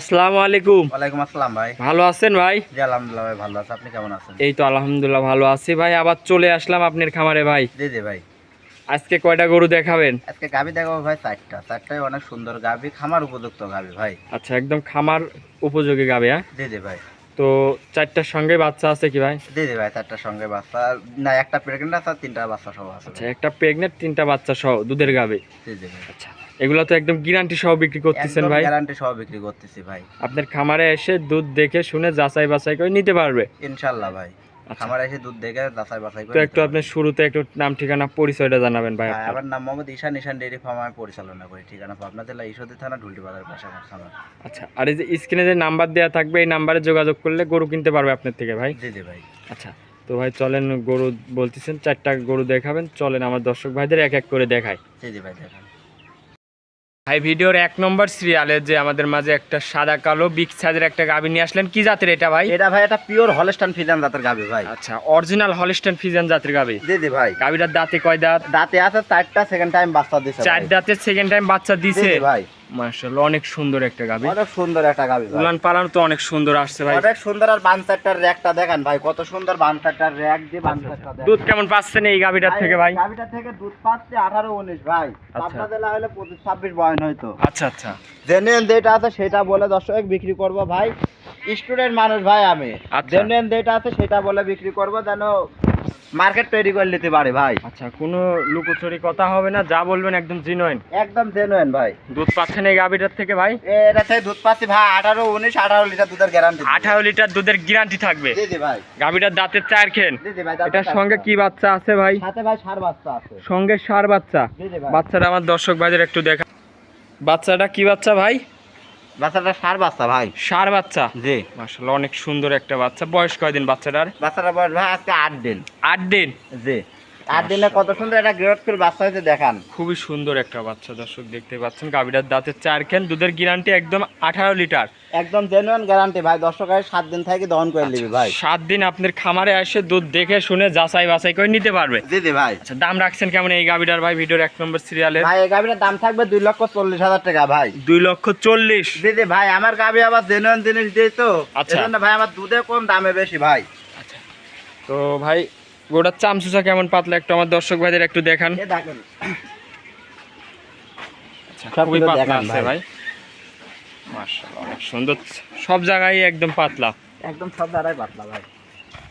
আসসালামু আলাইকুম। ওয়ালাইকুম আসসালাম ভাই। ভালো আছেন ভাই? জি আলহামদুলিল্লাহ ভাই ভালো আছে। আপনি কেমন আছেন? এই তো আলহামদুলিল্লাহ ভালো আছি ভাই। আবার চলে আসলাম আপনার খামারে ভাই। জি জি ভাই। আজকে কয়টা গরু দেখাবেন? আজকে গাভি দেখাবো ভাই চারটা। চারটাই অনেক সুন্দর গাভি খামার উপযুক্ত গাভি ভাই। আচ্ছা একদম খামার উপযোগী গাবে হ্যাঁ? জি জি ভাই। তো চারটার সঙ্গে বাচ্চা আছে কি ভাই? জি জি ভাই চারটার সঙ্গে বাচ্চা। না একটা প্রেগনেন্ট আছে তিনটা বাচ্চা সহ আছে আচ্ছা একটা প্রেগনেন্ট তিনটা বাচ্চা সহ দুধের গাবে জি জি ভাই। আচ্ছা এগুলো তো একদম গ্যারান্টি সহ বিক্রি করতেছেন ভাই। গ্যারান্টি সহ বিক্রি করতেছি ভাই। আপনার খামারে এসে দুধ দেখে শুনে যাচাই বাছাই করে নিতে পারবে। ইনশাল্লাহ ভাই। আচ্ছা। খামার এসে দুধ দেখে যাচাই বাছাই করে তো একটু নিতে আপনার শুরুতে একটু নাম ঠিকানা পরিচয়টা জানাবেন ভাই। আমার নাম মোহাম্মদ ঈশান ঈশান ডেয়ারি ফার্ম আমি পরিচালনা করি। ঠিকানা পাবনা জেলা ঈশ্বরদী থানা ঢুলটি বাজার পাশে আমার খামার। আচ্ছা আর এই যে স্ক্রিনে যে নাম্বার দেওয়া থাকবে এই নাম্বারে যোগাযোগ করলে গরু কিনতে পারবে আপনার থেকে ভাই? জি জি ভাই। আচ্ছা তো ভাই চলেন গরু বলতেছেন চারটা গরু দেখাবেন। চলেন আমার দর্শক ভাইদের এক এক করে দেখাই। জি জি ভাই দেখেন। ভাই ভিডিওর এক নম্বর সিরিয়ালে যে আমাদের মাঝে একটা সাদা কালো বিগ সাইজের একটা গাভী নিয়ে আসলেন কি জাতের এটা ভাই? এটা ভাই এটা পিওর হলস্টান ফিজান জাতের গাবি ভাই। আচ্ছা অরিজিনাল হলস্টান ফিজান জাতের গাবি জি জি ভাই। গাবিটার দাঁতে কয় দাঁত? দাঁতে আছে চারটা সেকেন্ড টাইম বাচ্চা দিছে চার দাঁতে সেকেন্ড টাইম বাচ্চা দিছে? ভাই। মার্শাল্লাহ অনেক সুন্দর একটা গাভী অনেক সুন্দর একটা ভাই। উলান পালানো তো অনেক সুন্দর আসছে ভাই। অনেক সুন্দর আর বানসারটার র্যাকটা দেখেন ভাই কত সুন্দর বানসারটার র্যাক দিয়ে বানসারটা দেখেন। দুধ কেমন পাচ্ছেন এই গাভীটার থেকে ভাই? গাভিটা থেকে দুধ পাচ্ছে আঠারো উনিশ ভাই। পাবনা জেলা হলে পঁচিশ ছাব্বিশ বয়ন হয়তো আচ্ছা আচ্ছা। জেনুইন যেটা আছে সেটা বলে দর্শক বিক্রি করব ভাই। স্টুডেন্ট মানুষ ভাই আমি। আচ্ছা। জেনুইন যেটা আছে সেটা বলে বিক্রি করব যেন মার্কেট তৈরি করে নিতে পারে ভাই। আচ্ছা কোনো লুকোচুরি কথা হবে না যা বলবেন একদম জিনুইন একদম জেনুইন ভাই। দুধ পাচ্ছেন এই গাভীটার থেকে ভাই? এটা থেকে দুধ পাচ্ছি ভাই আঠারো উনিশ আঠারো লিটার দুধের গ্যারান্টি আঠারো লিটার দুধের গ্যারান্টি থাকবে। ভাই। গাভীটার দাঁতের চার খেন। এটার সঙ্গে কি বাচ্চা আছে ভাই? সাথে ভাই সার বাচ্চা আছে। সঙ্গে সার বাচ্চা। বাচ্চাটা আমার দর্শক ভাইদের একটু দেখা বাচ্চাটা কি বাচ্চা ভাই? বাচ্চাটা সার বাচ্চা ভাই? সার বাচ্চা? জি। মাশাআল্লাহ অনেক সুন্দর একটা বাচ্চা। বয়স কয়দিন বাচ্চাটার? বাচ্চাটা বয়স ভাই আজকে আট দিন। আট দিন? জি। আট দিনে কত সুন্দর একটা গ্রেড করে বাচ্চা হয়েছে দেখান। খুবই সুন্দর একটা বাচ্চা দর্শক দেখতে পাচ্ছেন। গাভীটার দাঁতের চার খেন দুধের গ্যারান্টি একদম আঠারো লিটার। একদম জেনুইন গ্যারান্টি ভাই। দর্শক আগে সাত দিন থেকে দহন করে নিবি ভাই। সাত দিন আপনার খামারে এসে দুধ দেখে শুনে যাচাই বাছাই করে নিতে পারবে। জি ভাই। আচ্ছা দাম রাখছেন কেমন এই গাভীটার ভাই? ভিডিওর এক নম্বর সিরিয়ালে ভাই এই গাভিটার দাম থাকবে দুই লক্ষ চল্লিশ হাজার টাকা ভাই। দুই লক্ষ চল্লিশ। জি ভাই আমার গাভি আবার জেনুইন জিনিস দিই তো। আচ্ছা। ভাই আমার দুধে কম দামে বেশি ভাই। তো ভাই গোটার চামচুচা কেমন পাতলা একটু আমার দর্শক ভাইদের একটু দেখান। আচ্ছা, সব খুবই পাতলা আছে ভাই। ভাই। অনেক সুন্দর। সব জায়গায় একদম পাতলা। একদম সব দাঁড়ায় পাতলা ভাই।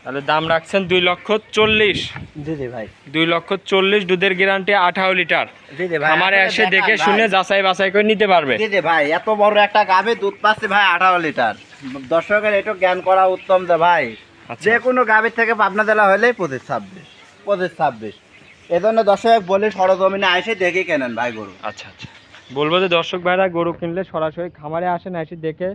তাহলে দাম রাখছেন দুই লক্ষ চল্লিশ। জি ভাই। দুই লক্ষ চল্লিশ দুধের গ্যারান্টি আঠারো লিটার। ভাই খামারে এসে দেখে শুনে যাচাই বাছাই করে নিতে পারবে। জি ভাই এত বড় একটা গাভি দুধ পাচ্ছে ভাই আঠারো লিটার। দর্শকের একটু জ্ঞান করা উত্তম যে ভাই। যে কোনো গাভীর থেকে পাবনা জেলা হলেই পঁচিশ ছাব্বিশ পঁচিশ ছাব্বিশ। এজন্য দর্শক বলি সরজমিনে এসে দেখে কেনেন ভাই গরু। আচ্ছা আচ্ছা। বলব যে দর্শক ভাইরা গরু কিনলে সরাসরি খামারে আসেন এসে দেখে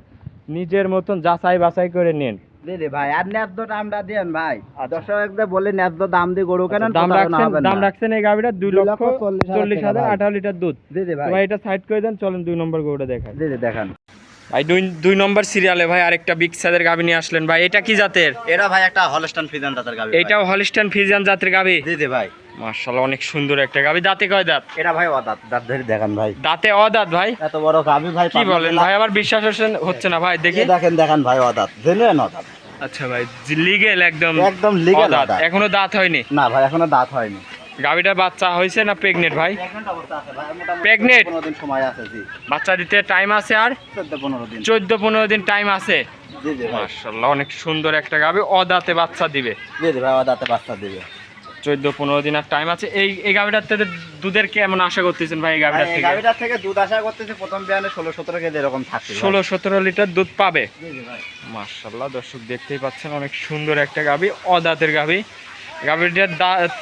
নিজের মতন যাচাই বাছাই করে নিন। দিদি ভাই আর ন্যায্য দামটা দিয়েন ভাই। দর্শকদের বলি ন্যায্য দাম দিয়ে গরু কেনেন আচ্ছা, দাম রাখছেন দাম রাখছেন এই গাভিটা দুই লক্ষ চল্লিশ হাজার। আঠারো লিটার দুধ। দিদি ভাই। এটা সাইড করে দেন চলেন দুই নম্বর গরুটা দেখাই। দিদি দেখান। ভাই দুই দুই নম্বর সিরিয়ালে ভাই আরেকটা বিগ সাইজের গাভি নিয়ে আসলেন। ভাই এটা কি জাতের? এরা ভাই একটা হলস্টান ফিজান দাতার গাভী এটাও হলিস্টান ফিজিয়ান জাতের গাভি দিদি ভাই। মার্শাল্লাহ অনেক সুন্দর একটা গাভি দাঁতে কয় দাঁত? এটা ভাই অদাত। দাঁত ধরে দেখান ভাই। দাঁতে অদাঁত ভাই? এত বড় গাভী ভাই কি বলেন ভাই আমার বিশ্বাস হচ্ছে- না ভাই? দেখি দেখি। দেখেন ভাই অদাত। জেনুইন অদাত। আচ্ছা ভাই লিগেল একদম একদম অদাঁত। এখনও দাঁত হয়নি? না ভাই এখনও দাঁত হয়নি। গাভিটার বাচ্চা হয়েছে না প্রেগনেন্ট ভাই? প্রেগনেন্ট বাচ্চা দিতে টাইম আছে আর? চোদ্দ পনেরো দিন টাইম আছে। মার্শাল্লাহ অনেক সুন্দর একটা গাভি অদাঁতে বাচ্চা দিবে। অদাতে বাচ্চা দিবে চোদ্দ পনেরো দিন আর টাইম আছে। এই এই গাভিটার থেকে দুধের কেমন আশা করতেছেন ভাই এই ভাই, গাভিটার থেকে? গাভীটার থেকে দুধ আশা করতেছে প্রথম বিয়ানে ষোলো সতেরো কেজি এরকম থাকে ষোলো সতেরো লিটার দুধ পাবে। মার্শাল্লাহ দর্শক দেখতেই পাচ্ছেন অনেক সুন্দর একটা গাভি অদাঁতের গাভি। গাভিটার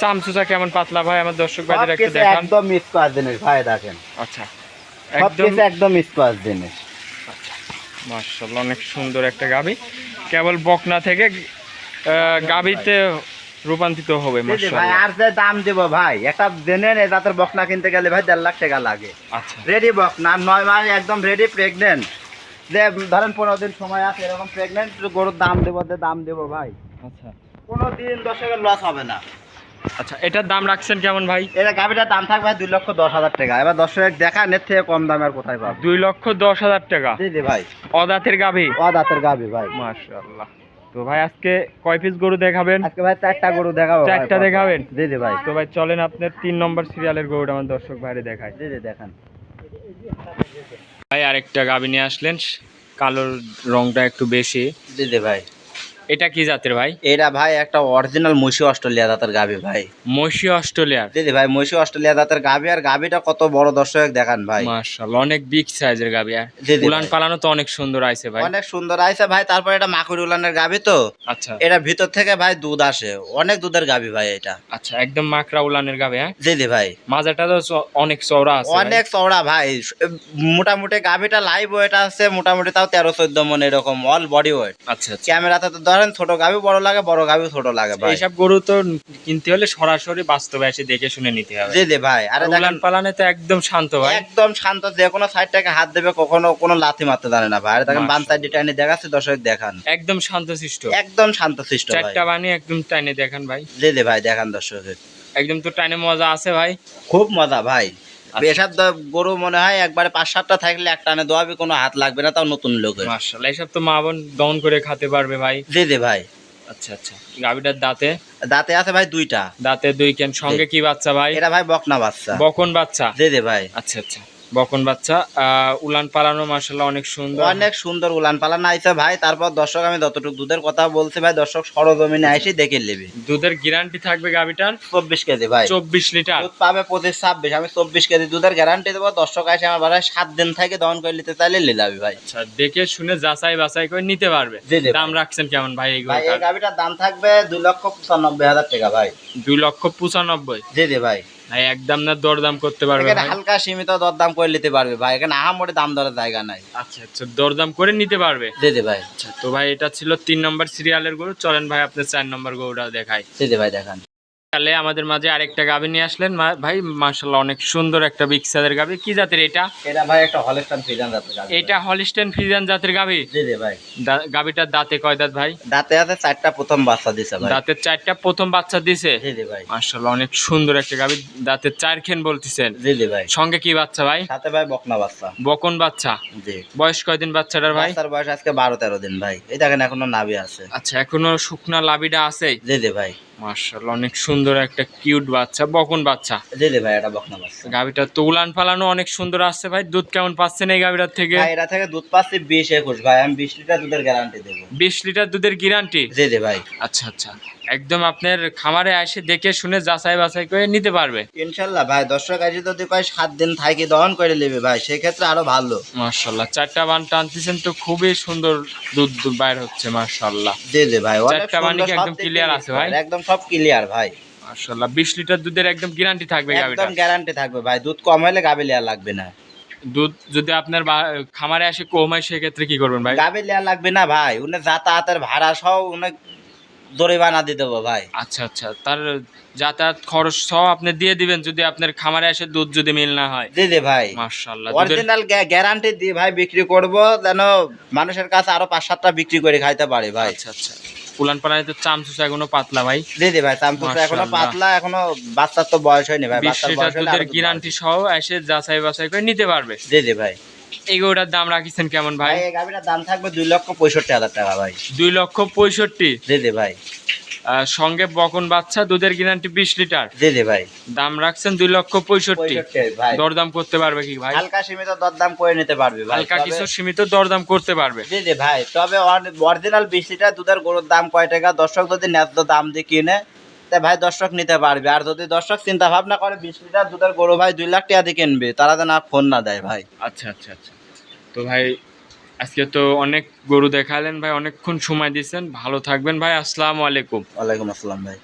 চামচুচা কেমন পাতলা ভাই? আমার দর্শক ভাইদের একটু দেখান। একদম স্কোয়ার জিনিস ভাই দেখেন। আচ্ছা একদম একদম স্কোয়ার জিনিস মার্শাল্লাহ অনেক সুন্দর একটা গাভি। কেবল বকনা থেকে গাভীতে রূপান্তরিত হবে ভাই আর যে দাম দিব ভাই একটা জেনে জাতের বকনা কিনতে গেলে ভাই দেড় লাখ টাকা লাগে। আচ্ছা। রেডি বকনা নয় মাস একদম রেডি প্রেগনেন্ট যে ধরেন পনেরো দিন সময় আছে এরকম প্রেগনেন্ট গরুর দাম দেবো দাম দেবো ভাই। আচ্ছা। কোনো দিন দশকের লস হবে না। আচ্ছা এটার দাম রাখছেন কেমন ভাই? এটা গাভিটার দাম থাকবে ভাই দুই লক্ষ দশ হাজার টাকা। এবার দর্শক দেখান এর থেকে কম দামে আর কোথায় পাবো? দুই লক্ষ দশ হাজার টাকা। জি ভাই। অদাতের গাভি? ও দাঁতের গাভি ভাই। মাশাআল্লাহ। তো ভাই আজকে কয় পিস গরু দেখাবেন? আজকে ভাই চারটা গরু দেখাবো চারটা দেখাবেন? জি ভাই। তো ভাই চলেন আপনার তিন নম্বর সিরিয়ালের গরুটা আমার দর্শক ভাইরে দেখায় জি দেখান। ভাই আরেকটা গাভি নিয়ে আসলেন। কালোর রংটা একটু বেশি। জি ভাই। এটা কি জাতের ভাই? এটা ভাই একটা অরিজিনাল মহিষি অস্ট্রেলিয়া দাঁতের গাভি ভাই। মসি অস্ট্রেলিয়ার? জি ভাই মহিষি অস্ট্রেলিয়া দাঁতের গাভি আর গাভিটা কত বড় দর্শক দেখান ভাই। মাশাআল্লাহ অনেক বিগ সাইজের গাভি আর উলান পালানো তো অনেক সুন্দর আইছে ভাই। অনেক সুন্দর আইছে ভাই তারপর এটা মাকুড়ি উলানের গাভি তো। আচ্ছা। এটা ভিতর থেকে ভাই দুধ আসে অনেক দুধের গাভি ভাই এটা। আচ্ছা একদম মাকড়া উলানের গাভি হ্যাঁ? জি ভাই। মাজাটা তো অনেক চওড়া আছে অনেক চওড়া ভাই মোটামুটি গাভিটা লাইভ ওয়েট আছে মোটামুটি তাও তেরো চোদ্দ মন এরকম অল বডি ওয়েট আচ্ছা আচ্ছা। ক্যামেরাতে তো ধরেন ছোট গাভি বড় লাগে বড় গাভি ছোট লাগে ভাই। এইসব গরু তো কিনতে হলে সরাসরি বাস্তবে এসে দেখে শুনে নিতে হবে। জি জি ভাই। আরে দেখেন পালানে তো একদম শান্ত ভাই। একদম শান্ত যে কোনো সাইড থেকে হাত দেবে কখনো কোনো লাথি মারতে জানে না ভাই। আরে দেখেন মাশাআল্লাহ। সাইড টাইনে দেখাচ্ছে দর্শক দেখান। একদম শান্ত শিষ্ট একদম শান্ত সৃষ্ট ভাই। চারটা বানিয়ে একদম টাইনে দেখেন ভাই। জি জি ভাই দেখান দর্শকের একদম তো টাইনে মজা আছে ভাই। খুব মজা ভাই। এসব দ- গরু মনে হয় একবারে পাঁচ সাতটা থাকলে একটা টানে দোয়াবে কোনো হাত লাগবে না তাও নতুন লোক মার্শাল্লাহ এইসব তো মা বোন দমন করে খেতে পারবে ভাই। জি দে ভাই। আচ্ছা আচ্ছা। গাভিটার দাঁতে? দাঁতে আছে ভাই দুইটা। দাঁতে দুই কেন? সঙ্গে কি বাচ্চা ভাই? এটা ভাই বকনা বাচ্চা। বকন বাচ্চা? জি দে ভাই। আচ্ছা আচ্ছা। বকন বাচ্চা। উলান পালানো মার্শাল্লাহ অনেক সুন্দর। অনেক সুন্দর উলান পালান আইছে ভাই। তারপর দর্শক আমি যতটুকু দুধের কথা বলছি ভাই দর্শক সরজমিনে আইসি দেখে নেবে। দুধের গ্যারান্টি থাকবে গাভিটার চব্বিশ কেজি ভাই। চব্বিশ লিটার। দুধ পাবে পঁচিশ ছাব্বিশ। আমি চব্বিশ কেজি দুধের গ্যারান্টি দেবো। দর্শক আসে আমার বাড়ায় সাত দিন থেকে দহন করে নিতে চাইলে লিলাবি ভাই। আচ্ছা দেখে শুনে যাচাই বাছাই করে নিতে পারবে। দাম রাখছেন কেমন ভাই এই গাভিটার দাম থাকবে দুই লক্ষ পঁচানব্বই হাজার টাকা ভাই। দুই লক্ষ পঁচানব্বই। জি জি ভাই। ভাই একদম না দরদাম করতে পারবে এখানে হালকা সীমিত দরদাম করে নিতে পারবে ভাই এখানে আহামরি দাম দরের জায়গা নাই। আচ্ছা আচ্ছা দরদাম করে নিতে পারবে? দিদি ভাই। আচ্ছা তো ভাই এটা ছিল তিন নম্বর সিরিয়ালের গরু। চলেন ভাই আপনার চার নম্বর গরুটা দেখাই। দিদি ভাই দেখান। তাহলে আমাদের মাঝে আরেকটা গাভি নিয়ে আসলেন। ভাই মার্শাল্লাহ অনেক সুন্দর একটা বিক্সাদের গাভি। কি জাতের এটা? এটা ভাই একটা হলস্টান ফ্রিজান জাতের গাভি। এটা হলিস্টেন ফ্রিজান জাতের গাভি? জি জি ভাই। গাভিটার দাঁতে কয় দাঁত ভাই? দাঁতে আছে চারটা প্রথম বাচ্চা দিছে ভাই। দাঁতের চারটা প্রথম বাচ্চা দিছে? জি জি ভাই। মার্শাল্লাহ অনেক সুন্দর একটা গাভি। দাঁতের চার খেন বলতেছেন। জি জি ভাই। সঙ্গে কি বাচ্চা ভাই? সাথে ভাই বকনা বাচ্চা। বকন বাচ্চা? জি। বয়স কয়দিন বাচ্চাটার ভাই? তার বয়স আজকে বারো তেরো দিন ভাই। এই দেখেন এখনও নাভি আছে। আচ্ছা এখনও শুকনা লাভিটা আছে জি জি ভাই। মার্শাল্লাহ অনেক সুন্দর একটা কিউট বাচ্চা বকন বাচ্চা। জি জি ভাই এটা বকনা বাচ্চা। গাভিটা তো উলান ফালানো অনেক সুন্দর আসছে ভাই দুধ কেমন পাচ্ছেন এই গাভিটার থেকে? ভাই এটা থেকে দুধ পাচ্ছি বিশ একুশ। ভাই আমি বিশ লিটার দুধের গ্যারান্টি দেবো। বিশ লিটার দুধের গ্যারান্টি জি জি ভাই। আচ্ছা আচ্ছা। একদম আপনার খামারে আসে দেখে শুনে যাচাই বাছাই করে নিতে পারবে। ইনশাল্লাহ ভাই দর্শক আজ যদি কয় সাত দিন থাকি দহন করে নেবে ভাই সেক্ষেত্রে আরও ভালো। মার্শাল্লাহ চারটা বান টানতেছেন তো খুবই সুন্দর দুধ বাইর হচ্ছে মার্শাল্লাহ জি জি ভাই চারটা কি একদম দিয়ে আছে ভাই? একদম সব ক্লিয়ার ভাই। মার্শাল্লাহ বিশ লিটার দুধের একদম গ্যারান্টি থাকবে গাভিটা একদম গ্যারান্টি থাকবে ভাই দুধ কম হলে গাবি লেয়ার লাগবে না। দুধ যদি আপনার খামারে আসে কম হয় সেক্ষেত্রে কি করবেন ভাই? গাবি লেয়ার লাগবে না ভাই উনি যাতায়াতের ভাড়া সহ উনি জরিমানা দিয়ে দেবো ভাই। আচ্ছা আচ্ছা। তার যাতায়াত খরচ সহ আপনি দিয়ে দিবেন যদি আপনার খামারে এসে দুধ যদি মিল না হয়। জি ভাই। মার্শাল্লাহ অরিজিনাল গ্যারান্টি দিয়ে ভাই বিক্রি করব যেন মানুষের কাছে আরও পাঁচ সাতটা বিক্রি করে খাইতে পারে ভাই। আচ্ছা আচ্ছা। পুলান পালায় তো চামচুস এখনও পাতলা ভাই। জি ভাই চামচুটা এখনও পাতলা এখনও বাচ্চার তো বয়স হয়নি ভাই বাচ্চার বয়স হলে গ্যারান্টি সহ এসে যাচাই বাছাই করে নিতে পারবে। জি ভাই। এই গরুটার দাম রাখিছেন কেমন ভাই? এই গাভিটার দাম থাকবে দুই লক্ষ পঁয়ষট্টি হাজার টাকা ভাই। দুই লক্ষ পঁয়ষট্টি? জি জি ভাই। সঙ্গে বকন বাচ্চা দুধের গ্যারান্টি বিশ লিটার? জি জি ভাই। দাম রাখছেন দুই লক্ষ পঁয়ষট্টি। দরদাম করতে পারবে কি ভাই? হালকা সীমিত দরদাম করে নিতে পারবে হালকা কিছু সীমিত দরদাম করতে পারবে। জি জি ভাই তবে অরিজিনাল বিশ লিটার দুধের গরুর দাম কয় টাকা? দর্শক যদি ন্যায্য দাম দিয়ে কিনে তা ভাই দর্শক নিতে পারবে। আর যদি দর্শক চিন্তা ভাবনা করে বিশ লিটার দুধের গরু ভাই দুই লাখ টাকা দিয়ে কিনবে তারা যেন আর ফোন না দেয় ভাই। আচ্ছা আচ্ছা আচ্ছা। তো ভাই আজকে তো অনেক গরু দেখালেন ভাই অনেকক্ষণ সময় দিয়েছেন। ভালো থাকবেন ভাই আসসালামু আলাইকুম। ওয়ালাইকুম আসসালাম ভাই।